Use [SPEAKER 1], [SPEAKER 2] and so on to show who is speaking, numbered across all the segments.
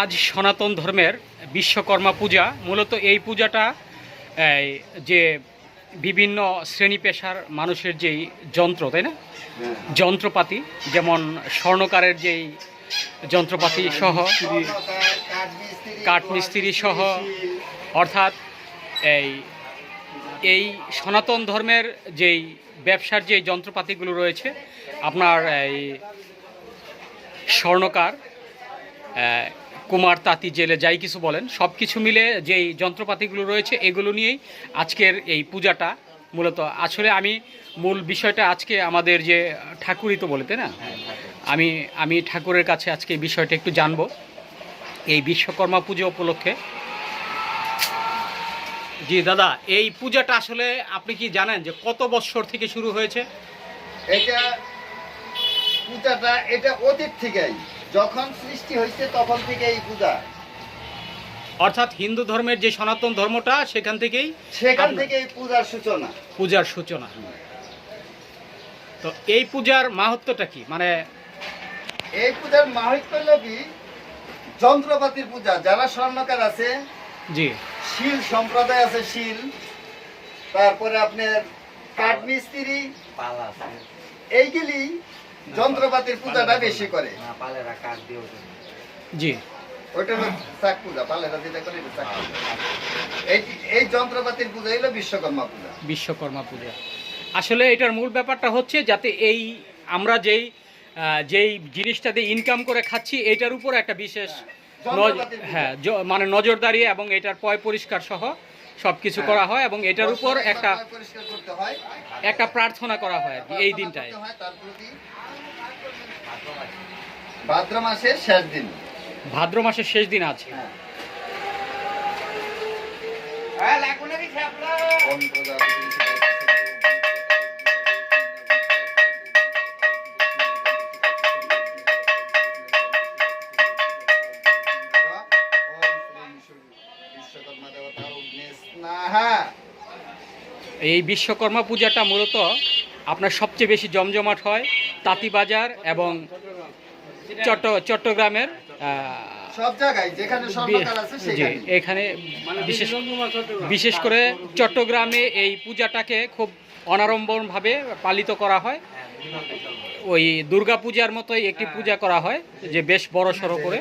[SPEAKER 1] আজ সনাতন ধর্মের বিশ্বকর্মা পূজা। মূলত এই পূজাটা যে বিভিন্ন শ্রেণি পেশার মানুষের যেই যন্ত্র, তাই না? যন্ত্রপাতি, যেমন স্বর্ণকারের যেই যন্ত্রপাতি সহ, কাঠমিস্ত্রি সহ, অর্থাৎ এই এই সনাতন ধর্মের যেই ব্যবসার যে যন্ত্রপাতিগুলো রয়েছে, আপনার এই স্বর্ণকার কুমার তাঁতি জেলে যাই কিছু বলেন সব কিছু মিলে যেই যন্ত্রপাতিগুলো রয়েছে এগুলো নিয়েই আজকের এই পূজাটা মূলত। আসলে আমি মূল বিষয়টা আজকে আমাদের যে ঠাকুরই তো বলে তাই না? আমি আমি ঠাকুরের কাছে আজকে এই বিষয়টা একটু জানব। এই বিশ্বকর্মা পুজো উপলক্ষে। জি দাদা এই পূজাটা আসলে আপনি কি জানেন যে কত বছর থেকে শুরু হয়েছে?
[SPEAKER 2] এটা পূজাটা এটা অতীত থেকেই। যখন সৃষ্টি হয়েছে তখন থেকে এই পূজা।
[SPEAKER 1] অর্থাৎ হিন্দু ধর্মের যে সনাতন ধর্মটা সেখান থেকেই
[SPEAKER 2] সেখান থেকে এই পূজার সূচনা।
[SPEAKER 1] পূজার সূচনা। তো এই পূজার মাহাত্ম্যটা কি? মানে
[SPEAKER 2] এই পূজার মাহিত্য হল কি? যন্ত্রপাতির পূজা। যারা স্বর্ণকার আছে
[SPEAKER 1] জি।
[SPEAKER 2] শিল সম্প্রদায় আছে শিল। তারপরে আপনার কাঠমিস্ত্রি। এইগুলি যন্ত্রপাতির পূজাটা বেশি করে।
[SPEAKER 1] জি।
[SPEAKER 2] ওইটা চাক পূজা পালেরা যেটা করে চাক এই এই যন্ত্রপাতির পূজা হলো বিশ্বকর্মা পূজা।
[SPEAKER 1] বিশ্বকর্মা পূজা। আসলে এটার মূল ব্যাপারটা হচ্ছে যাতে এই আমরা যেই যেই জিনিসটা দিয়ে ইনকাম করে খাচ্ছি এটার উপর একটা বিশেষ নজ- হ্যাঁ মানে নজরদারি এবং এটার পয় পরিষ্কার সহ সব কিছু
[SPEAKER 2] হ্যাঁ।
[SPEAKER 1] করা হয় এবং এটার উপর একটা
[SPEAKER 2] একবার পরিষ্কার করতে হয়।
[SPEAKER 1] একটা প্রার্থনা করা হয় আর কি এই দিনটায়।
[SPEAKER 2] ভাদ্র মাসের শেষ দিন।
[SPEAKER 1] ভাদ্র মাসের শেষ দিন আছে।
[SPEAKER 2] হ্যাঁ। স্নাহা
[SPEAKER 1] এই বিশ্বকর্মা পূজাটা মূলত আপনার সবচেয়ে বেশি জমজমাট হয় তাঁতিবাজার এবং চট্টগ্রামের
[SPEAKER 2] সব জায়গায় যেখানে আছে সেখানে।
[SPEAKER 1] এখানে বিশেষ বিশেষ করে চট্টগ্রামে এই পূজাটাকে খুব অনাড়ম্বরভাবে পালিত করা হয়। ওই দুর্গা পূজার মতোই একটি পূজা করা হয় যে বেশ বড় সড়ো করে।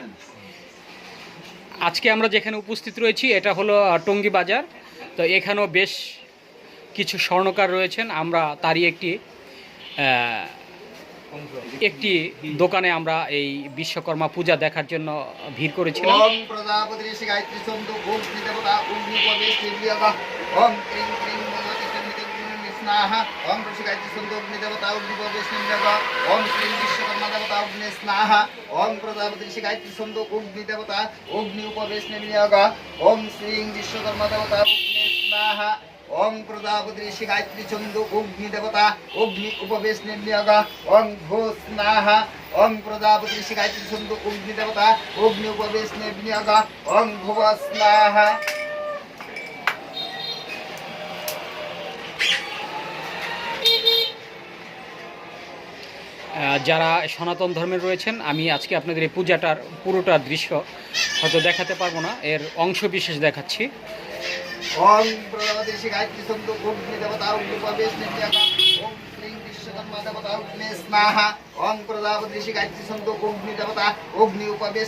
[SPEAKER 1] আজকে আমরা যেখানে উপস্থিত রয়েছি এটা হলো টঙ্গী বাজার। তো এখানেও বেশ কিছু স্বর্ণকার রয়েছেন। আমরা তারই একটি একটি দোকানে আমরা এই বিশ্বকর্মা পূজা দেখার জন্য ভিড় করেছিলাম।
[SPEAKER 2] স্নাহা অগ্নি দেবতা ওম ক্রিং বিশ্বকর্মা দেবতা স্নাহা প্রজাপতি অগ্নি দেবতা অগ্নি ওম শ্রীং বিশ্বকর্মা দেবতা ওম প্রজাপতি ঋষি গায়ত্রী চন্দ্র অগ্নি দেবতা, অগ্নি উপবেশ নির্বিয়াগা ওম ভূ স্নাহা ওং প্রজাপতি ঋষি গায়ত্রী চন্দ্র অগ্নি দেবতা, অগ্নি উপবেশ নির্বিয়াগা ওং ভুব স্নাহা।
[SPEAKER 1] যারা সনাতন ধর্মের রয়েছেন, আমি আজকে আপনাদের এই পূজাটার পুরোটা দৃশ্য হয়তো দেখাতে পারব না। এর অংশ বিশেষ দেখাচ্ছি।
[SPEAKER 2] ওং প্রজাপতি ঋষি গায়ত্রী চন্দ্র অগ্নি দেবতা অগ্নি উপবেশ নির্বিয়াগা ওং শ্রীং বিশ্বকর্মা দেবতা, অগ্নি স্নাহা, ওং প্রজাপতি ঋষি গায়ত্রী চন্দ্র অগ্নি দেবতা, অগ্নি উপবেশ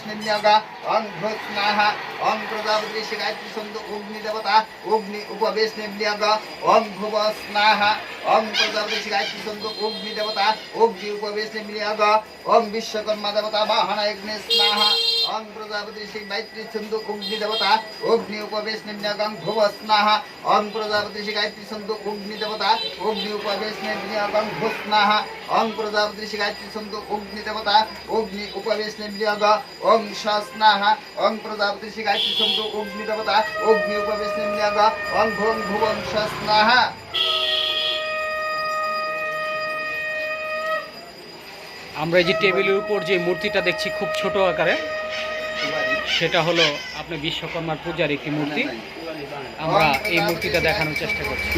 [SPEAKER 2] ওং ভুব স্নাহা, ওং প্রজাপতি ঋষি গায়ত্রী চন্দ্র অগ্নি দেবতা অগ্নি উপবেশ গায়ত্রী চন্দ্র স্নাহা ওং প্রজাপতি অগ্নি দেবতা অগ্নি প্রজাপতি অগ্নি দেবতা অগ্নি
[SPEAKER 1] আমরা এই যে টেবিলের উপর যে মূর্তিটা দেখছি খুব ছোট আকারে, সেটা হলো আপনার বিশ্বকর্মার পূজার একটি মূর্তি। আমরা এই মূর্তিটা দেখানোর চেষ্টা করছি।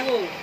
[SPEAKER 3] Yahoo.